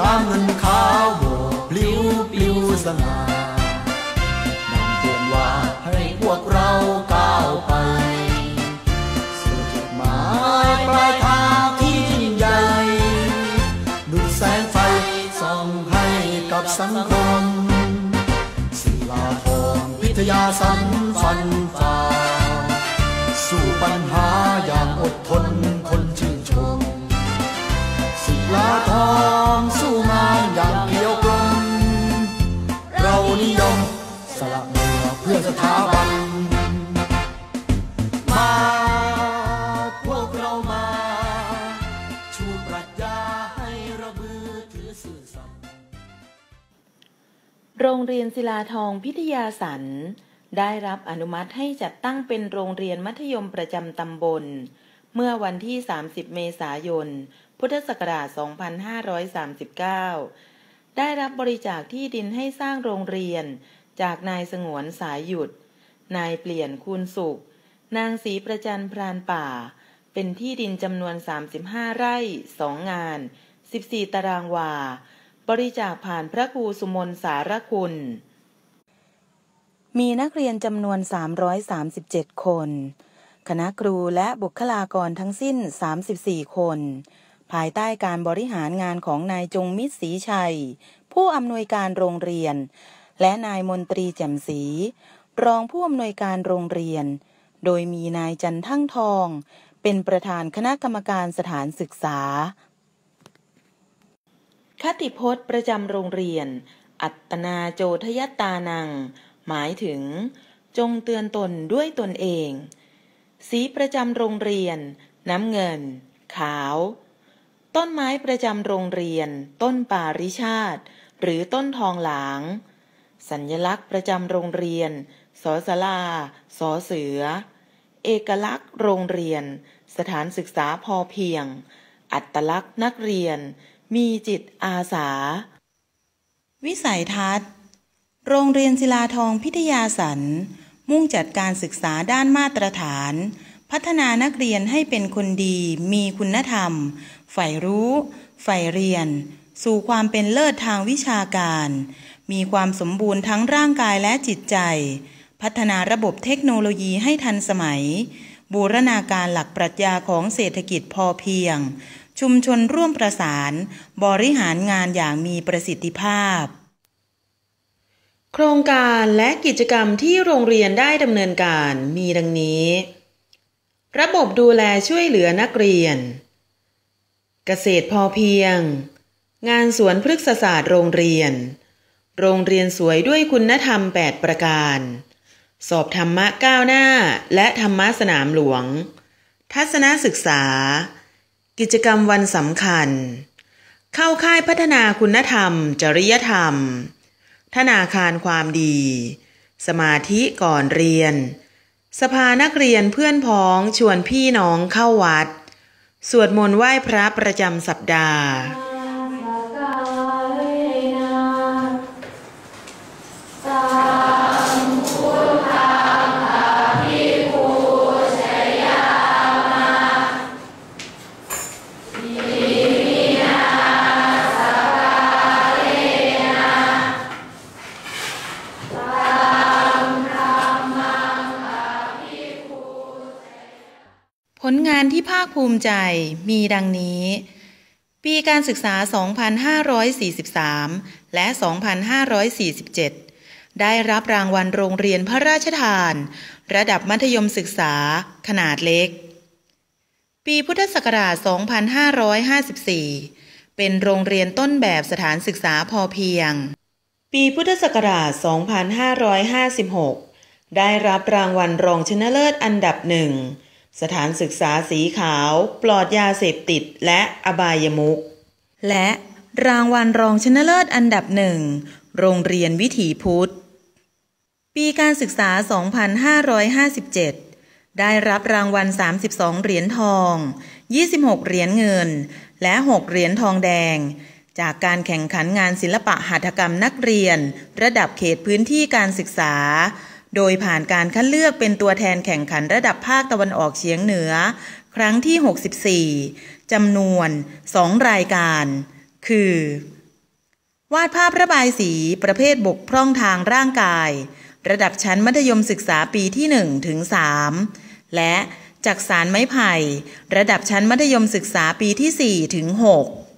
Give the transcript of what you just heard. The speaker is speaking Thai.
น้ำเงินขาวโบกปลิวปลิวสง่านำเตือนว่าให้พวกเราก้าวไป สู่จุดหมายปลายทางที่ยิ่งใหญ่ดุจแสงไฟส่องให้กับสังคมศิลาทองวิทยาสันฟันฝ่า สู้ปัญหาอย่างอดทน ลาทองสู้งานอย่างเพียวกลมเรานิยมสละเหนื่อเพื่อสถาบันมาพวกเรามาชูปรัชญาให้ระบือถือสื่อสัตย์โรงเรียนศิลาทองพิทยาสันได้รับอนุมัติให้จัดตั้งเป็นโรงเรียนมัธยมประจำตำบล เมื่อวันที่ 30 เมษายน พุทธศักราช 2539 ได้รับบริจาคที่ดินให้สร้างโรงเรียน จากนายสงวนสายหยุด นายเปลี่ยนคูณสุข นางศรีประจันพรานป่า เป็นที่ดินจำนวน 35 ไร่ 2 งาน 14 ตารางวา บริจาคผ่านพระครูสุมนสารคุณ มีนักเรียนจำนวน 337 คน คณะครูและบุคลากรทั้งสิ้น 34 คน ภายใต้การบริหารงานของนายจงมิตรศรีชัย ผู้อำนวยการโรงเรียน และนายมนตรีแจ่มศรีรองผู้อำนวยการโรงเรียน โดยมีนายจันทั้งทอง เป็นประธานคณะกรรมการสถานศึกษา คติพจน์ประจำโรงเรียน อัตนาโจทยตานัง หมายถึง จงเตือนตนด้วยตนเอง สีประจำโรงเรียน น้ำเงิน ขาว ต้นไม้ประจำโรงเรียน ต้นป่าริชาติ หรือต้นทองหลาง สัญลักษณ์ประจำโรงเรียน สอสลา สอเสือ เอกลักษณ์โรงเรียน สถานศึกษาพอเพียง อัตลักษณ์นักเรียน มีจิตอาสา วิสัยทัศน์ โรงเรียนศิลาทองพิทยาสัน มุ่งจัดการศึกษาด้านมาตรฐาน พัฒนานักเรียนให้เป็นคนดี มีคุณธรรม ใฝ่รู้ ใฝ่เรียน สู่ความเป็นเลิศทางวิชาการ มีความสมบูรณ์ทั้งร่างกายและจิตใจ พัฒนาระบบเทคโนโลยีให้ทันสมัย บูรณาการหลักปรัชญาของเศรษฐกิจพอเพียง ชุมชนร่วมประสาน บริหารงานอย่างมีประสิทธิภาพ โครงการและกิจกรรมที่โรงเรียนได้ดำเนินการมีดังนี้ ระบบดูแลช่วยเหลือนักเรียน เกษตรพอเพียง งานสวนพฤกษศาสตร์โรงเรียน โรงเรียนสวยด้วยคุณธรรม 8 ประการ สอบธรรมะก้าวหน้า และธรรมะสนามหลวง ทัศนศึกษา กิจกรรมวันสำคัญ เข้าค่ายพัฒนาคุณธรรม จริยธรรม ธนาคารความดี สมาธิก่อนเรียน สภานักเรียนเพื่อนพ้องชวนพี่น้องเข้าวัด สวดมนต์ไหว้พระประจำสัปดาห์ ผลงานที่ภาคภูมิใจมีดังนี้ ปีการศึกษา 2543 และ 2547 ได้รับรางวัลโรงเรียนพระราชทาน ระดับมัธยมศึกษาขนาดเล็ก ปีพุทธศักราช 2554 เป็นโรงเรียนต้นแบบสถานศึกษาพอเพียง ปีพุทธศักราช 2556 ได้รับรางวัลรองชนะเลิศอันดับหนึ่ง สถานศึกษาสีขาว ปลอดยาเสพติดและอบายมุขและรางวัลรองชนะเลิศอันดับหนึ่ง โรงเรียนวิถีพุทธ ปีการศึกษา 2557 ได้รับรางวัล 32 เหรียญทอง 26 เหรียญเงิน และ 6 เหรียญทองแดง จากการแข่งขันงานศิลปะหัตถกรรมนักเรียน ระดับเขตพื้นที่การศึกษา โดยผ่านการคัดเลือกเป็นตัวแทนแข่งขันระดับภาคตะวันออกเฉียงเหนือ ครั้งที่ 64 จำนวน 2 รายการ คือ วาดภาพระบายสีประเภทบกพร่องทางร่างกาย ระดับชั้นมัธยมศึกษาปีที่ 1 ถึง 3 และจักสารไม้ไผ่ ระดับชั้นมัธยมศึกษาปีที่ 4 ถึง 6